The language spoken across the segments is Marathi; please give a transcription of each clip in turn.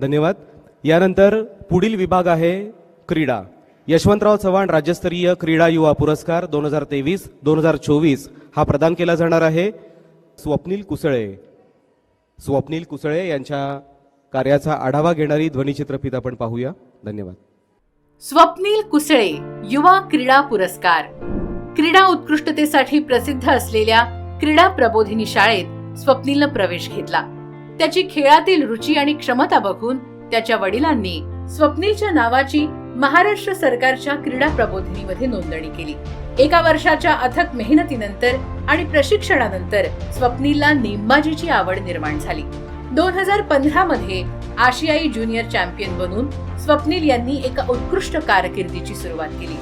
धन्यवाद. यानंतर पुढील विभाग आहे क्रीडा. यशवंतराव चव्हाण राज्यस्तरीय क्रीडा युवा पुरस्कार दोन हजार तेवीस दोन हजार चोवीस हा प्रदान केला जाणार आहे. स्वप्नील कुसळे. स्वप्नील कुसळे यांच्या कार्याचा आढावा घेणारी ध्वनिचित्रफित आपण पाहूया. धन्यवाद. स्वप्नील कुसळे युवा क्रीडा पुरस्कार. क्रीडा उत्कृष्टतेसाठी प्रसिद्ध असलेल्या क्रीडा प्रबोधिनी शाळेत स्वप्नीलनं प्रवेश घेतला. त्याची खेळातील रुची आणि क्षमता बघून त्याच्या वडिलांनी स्वप्नीलच्या नावाची महाराष्ट्र सरकारच्या क्रीडा प्रबोधिनीमध्ये नोंदणी केली. एका वर्षाच्या अथक मेहनतीनंतर आणि प्रशिक्षणानंतर स्वप्नीलला नेमबाजीची आवड निर्माण झाली. दोन हजार पंधरा मध्ये आशियाई ज्युनियर चॅम्पियन बनून स्वप्नील यांनी एका उत्कृष्ट कारकिर्दीची सुरुवात केली.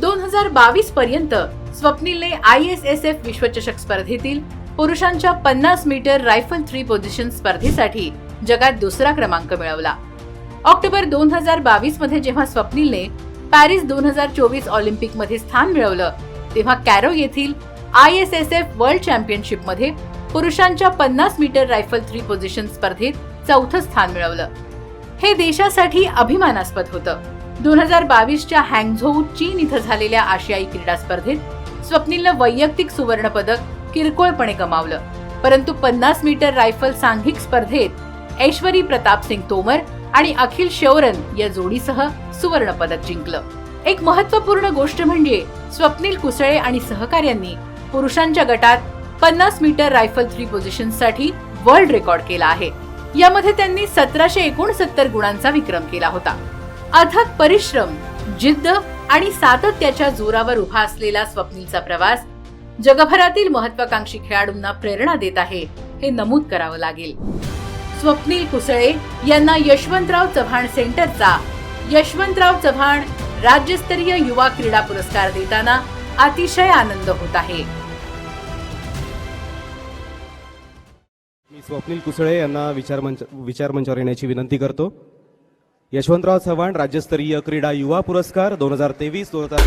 दोन हजार बावीस पर्यंत स्वप्नीलने आय एस एस एफ विश्वचषक स्पर्धेतील पुरुषांच्या पन्नास मीटर रायफल थ्री पोझिशन स्पर्धेसाठी जगात दुसरा क्रमांक मिळवला. ऑक्टोबर दोन हजार बावीसमध्ये जेव्हा स्वप्नीलने पॅरिस दोन हजार चोवीस ऑलिम्पिकमध्ये स्थान मिळवलं तेव्हा कॅरो येथील I S S F world चॅम्पियनशिपमध्ये पुरुषांच्या पन्नास मीटर रायफल थ्री पोझिशन स्पर्धेत चौथं स्थान मिळवलं. हे देशासाठी अभिमानास्पद होतं. दोन हजार बावीसच्या हँगझोऊ चीन इथं झालेल्या आशियाई क्रीडा स्पर्धेत स्वप्नीलनं वैयक्तिक सुवर्ण पदक किरकोळपणे कमावलं परंतु पन्नास मीटर रायफल सांघिक स्पर्धेत ऐश्वरी प्रताप सिंग तोमर आणि अखिल शेवरन या जोडीसह सुवर्ण पदक जिंकलं. एक महत्त्वपूर्ण गोष्ट म्हणजे स्वप्नील कुसळे आणि सहकार्यांनी पुरुषांच्या गटात पन्नास मीटर रायफल थ्री पोझिशनसाठी वर्ल्ड रेकॉर्ड केला आहे. यामध्ये त्यांनी सतराशे एकोणसत्तर गुणांचा विक्रम केला होता. अथक परिश्रम जिद्द आणि सातत्याच्या जोरावर उभा असलेला स्वप्नीलचा प्रवास जगभरातील महत्वाकांक्षी खेळाडूंना प्रेरणा देत आहे हे नमूद करावं लागेल. स्वप्नील कुसळे यांना यशवंतराव चव्हाण सेंटरचा यशवंतराव चव्हाण राज्यस्तरीय युवा क्रीडा पुरस्कार देताना अतिशय आनंद होत आहे. मी स्वप्नील कुसळे यांना विचारमंच विचारमंचावर येण्याची विनंती करतो. यशवंतराव चव्हाण राज्यस्तरीय क्रीडा युवा पुरस्कार दोन हजार तेवीस दोन हजार